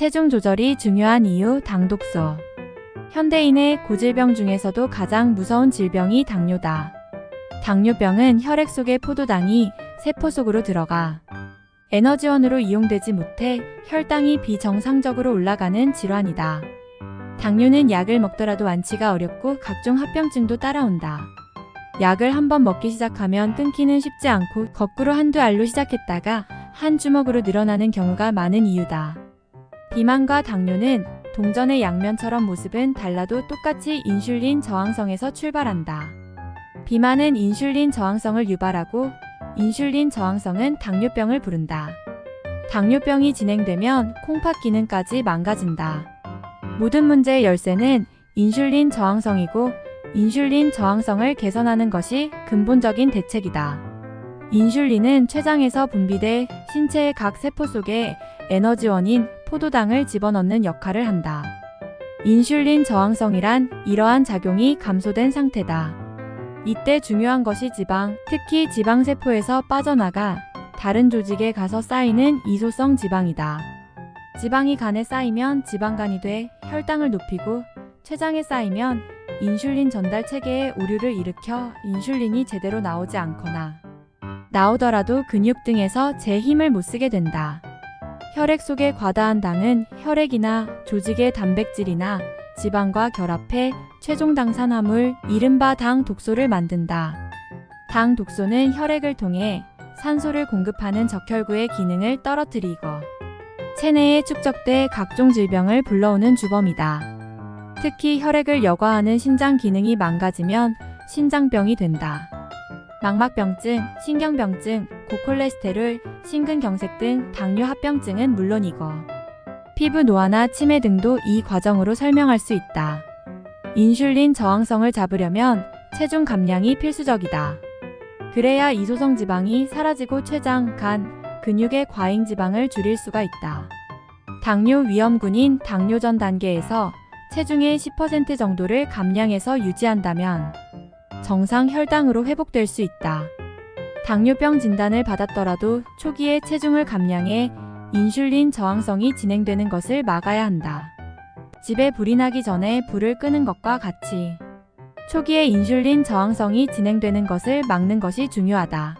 체중 조절이 중요한 이유 당독소. 현대인의 고질병 중에서도 가장 무서운 질병이 당뇨다. 당뇨병은 혈액 속의 포도당이 세포 속으로 들어가 에너지원으로 이용되지 못해 혈당이 비정상적으로 올라가는 질환이다. 당뇨는 약을 먹더라도 완치가 어렵고 각종 합병증도 따라온다. 약을 한번 먹기 시작하면 끊기는 쉽지 않고 거꾸로 한두 알로 시작했다가 한 주먹으로 늘어나는 경우가 많은 이유다. 비만과 당뇨는 동전의 양면처럼 모습은 달라도 똑같이 인슐린 저항성에서 출발한다. 비만은 인슐린 저항성을 유발하고 인슐린 저항성은 당뇨병을 부른다. 당뇨병이 진행되면 콩팥 기능까지 망가진다. 모든 문제의 열쇠는 인슐린 저항성이고 인슐린 저항성을 개선하는 것이 근본적인 대책이다. 인슐린은 췌장에서 분비돼 신체의 각 세포 속에 에너지원인 포도당을 집어넣는 역할을 한다. 인슐린 저항성이란 이러한 작용이 감소된 상태다. 이때 중요한 것이 지방, 특히 지방세포에서 빠져나가 다른 조직에 가서 쌓이는 이소성 지방이다. 지방이 간에 쌓이면 지방간이 돼 혈당을 높이고 췌장에 쌓이면 인슐린 전달 체계에 오류를 일으켜 인슐린이 제대로 나오지 않거나 나오더라도 근육 등에서 제 힘을 못 쓰게 된다. 혈액 속의 과다한 당은 혈액이나 조직의 단백질이나 지방과 결합해 최종 당산화물 이른바 당 독소를 만든다. 당 독소는 혈액을 통해 산소를 공급하는 적혈구의 기능을 떨어뜨리고 체내에 축적돼 각종 질병을 불러오는 주범이다. 특히 혈액을 여과하는 신장 기능이 망가지면 신장병이 된다. 망막병증, 신경병증, 고콜레스테롤, 심근경색 등 당뇨 합병증은 물론이고 피부 노화나 치매 등도 이 과정으로 설명할 수 있다. 인슐린 저항성을 잡으려면 체중 감량이 필수적이다. 그래야 이소성 지방이 사라지고 췌장, 간, 근육의 과잉 지방을 줄일 수가 있다. 당뇨 위험군인 당뇨 전 단계에서 체중의 10% 정도를 감량해서 유지한다면 정상 혈당으로 회복될 수 있다. 당뇨병 진단을 받았더라도 초기에 체중을 감량해 인슐린 저항성이 진행되는 것을 막아야 한다. 집에 불이 나기 전에 불을 끄는 것과 같이 초기에 인슐린 저항성이 진행되는 것을 막는 것이 중요하다.